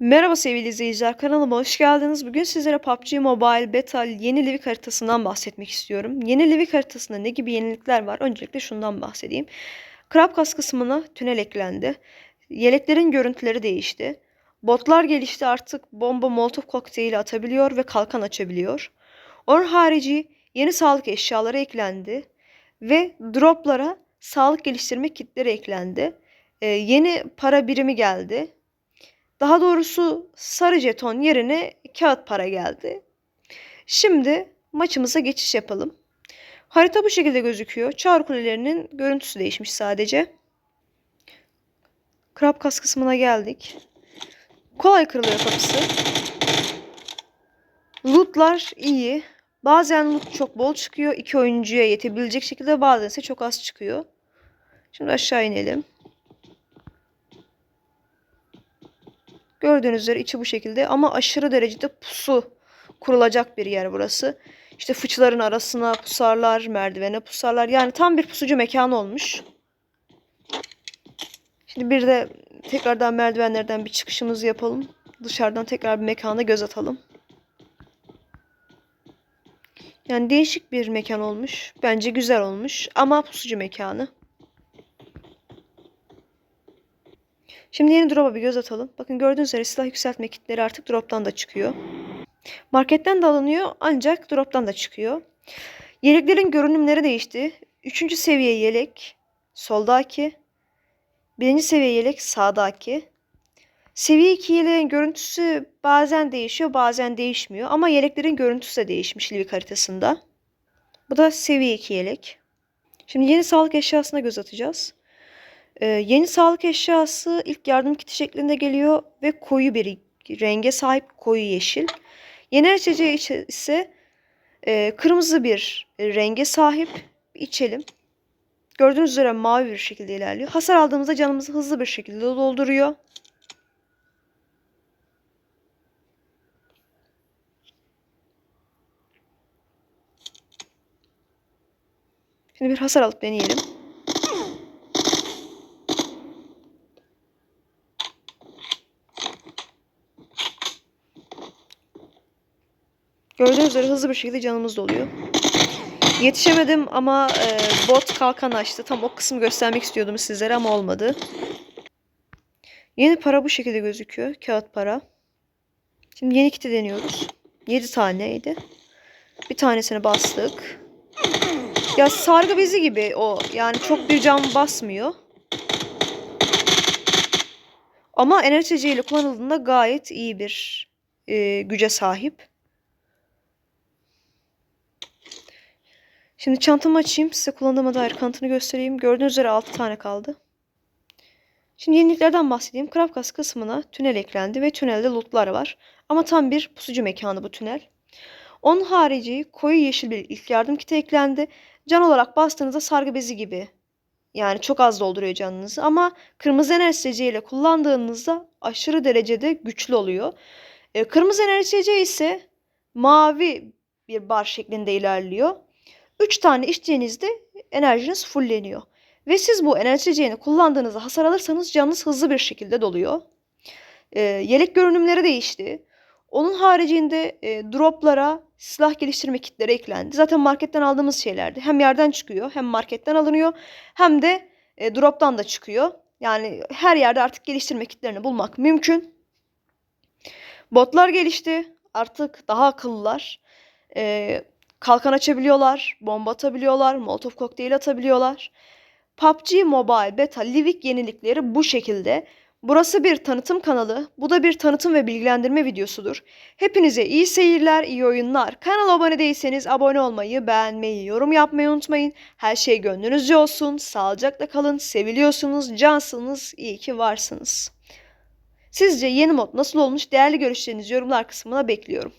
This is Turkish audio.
Merhaba sevgili izleyiciler, kanalıma hoş geldiniz. Bugün sizlere PUBG Mobile Beta yeni Livik haritasından bahsetmek istiyorum. Yeni Livik haritasında ne gibi yenilikler var? Öncelikle şundan bahsedeyim. Krab kas kısmına tünel eklendi. Yeleklerin görüntüleri değişti. Botlar gelişti artık bomba molotov kokteyli atabiliyor ve kalkan açabiliyor. Onun harici yeni sağlık eşyaları eklendi. Ve droplara sağlık geliştirme kitleri eklendi. Ee, yeni para birimi geldi. Daha doğrusu sarı jeton yerine kağıt para geldi. Şimdi maçımıza geçiş yapalım. Harita bu şekilde gözüküyor. Çağrı kulelerinin görüntüsü değişmiş sadece. Krab kas kısmına geldik. Kolay kırılıyor kapısı. Lootlar iyi. Bazen loot çok bol çıkıyor. iki oyuncuya yetebilecek şekilde bazen ise çok az çıkıyor. Şimdi aşağı inelim. Gördüğünüz üzere içi bu şekilde ama aşırı derecede pusu kurulacak bir yer burası. İşte fıçıların arasına pusarlar, merdivene pusarlar. Yani tam bir pusucu mekanı olmuş. Şimdi bir de tekrardan merdivenlerden bir çıkışımızı yapalım. Dışarıdan tekrar bir mekana göz atalım. Yani değişik bir mekan olmuş. Bence güzel olmuş ama pusucu mekanı. Şimdi yeni drop'a bir göz atalım. Bakın gördüğünüz üzere silah yükseltme kitleri artık drop'tan da çıkıyor. Marketten de alınıyor ancak drop'tan da çıkıyor. Yeleklerin görünümleri değişti. Üçüncü seviye yelek soldaki. Birinci seviye yelek sağdaki. Seviye 2 yeleğin görüntüsü bazen değişiyor bazen değişmiyor. Ama yeleklerin görüntüsü de değişmiş Livik haritasında. Bu da seviye 2 yelek. Şimdi yeni sağlık eşyasına göz atacağız. Ee, yeni sağlık eşyası ilk yardım kiti şeklinde geliyor ve koyu bir renge sahip koyu yeşil. Yeni içeceği ise e, kırmızı bir renge sahip. İçelim. Gördüğünüz üzere mavi bir şekilde ilerliyor. Hasar aldığımızda canımızı hızlı bir şekilde dolduruyor. Şimdi bir hasar alıp deneyelim. Gördüğünüz üzere hızlı bir şekilde canımız doluyor. Yetişemedim ama e, bot kalkan açtı. Tam o kısmı göstermek istiyordum sizlere ama olmadı. Yeni para bu şekilde gözüküyor. Kağıt para. Şimdi yeni kiti deniyoruz. 7 taneydi. Bir tanesini bastık. Ya sargı bezi gibi o. Yani çok bir cam basmıyor. Ama enerji ile kullanıldığında gayet iyi bir e, güce sahip. Şimdi çantamı açayım. Size kullandığıma dair kanıtını göstereyim. Gördüğünüz üzere 6 tane kaldı. Şimdi yeniliklerden bahsedeyim. Krabkas kısmına tünel eklendi ve tünelde lootlar var. Ama tam bir pusucu mekanı bu tünel. Onun harici koyu yeşil bir ilk yardım kiti eklendi. Can olarak bastığınızda sargı bezi gibi. Yani çok az dolduruyor canınızı ama kırmızı enerji ile kullandığınızda aşırı derecede güçlü oluyor. E, kırmızı enerji ise mavi bir bar şeklinde ilerliyor. 3 tane içtiğinizde enerjiniz fulleniyor. Ve siz bu enerji kullandığınızda hasar alırsanız canınız hızlı bir şekilde doluyor. E, yelek görünümleri değişti. Onun haricinde e, droplara silah geliştirme kitleri eklendi. Zaten marketten aldığımız şeylerdi. Hem yerden çıkıyor hem marketten alınıyor hem de e, droptan da çıkıyor. Yani her yerde artık geliştirme kitlerini bulmak mümkün. Botlar gelişti. Artık daha akıllılar. E, kalkan açabiliyorlar, bomba atabiliyorlar, molotov kokteyl atabiliyorlar. PUBG Mobile Beta Livik yenilikleri bu şekilde. Burası bir tanıtım kanalı. Bu da bir tanıtım ve bilgilendirme videosudur. Hepinize iyi seyirler, iyi oyunlar. Kanala abone değilseniz abone olmayı, beğenmeyi, yorum yapmayı unutmayın. Her şey gönlünüzce olsun. Sağlıcakla kalın. Seviliyorsunuz, cansınız. İyi ki varsınız. Sizce yeni mod nasıl olmuş? Değerli görüşlerinizi yorumlar kısmına bekliyorum.